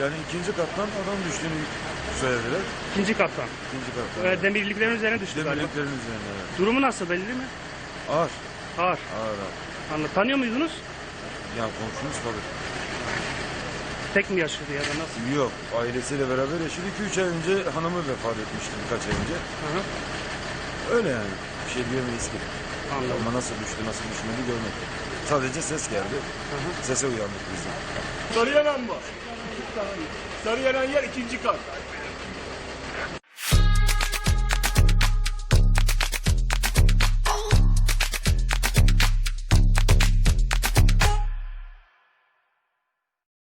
Yani ikinci kattan adam düştüğünü söylediler. İkinci kattan. İkinci kattan. Demirliklerin üzerine düştü galiba. Demirliklerin üzerine. evet. Durumu nasıl belli mi? Ağır. Ağır. Ağır ağır. Anladım. Tanıyor muydunuz? Ya komşumuz tabii. Tek mi yaşıyordu ya da nasıl? Yok. Ailesiyle beraber yaşadı. 2-3 ay önce hanımı vefat etmişti birkaç ay önce. Hı hı. Öyle yani. Bir şey diyemeyiz ki. Anladım. Ama nasıl düştü, nasıl düşmedi görmedik. Sadece ses geldi. Sese uyandık biz de. Sarıyanan mı? Sarıyanan yer ikinci kat.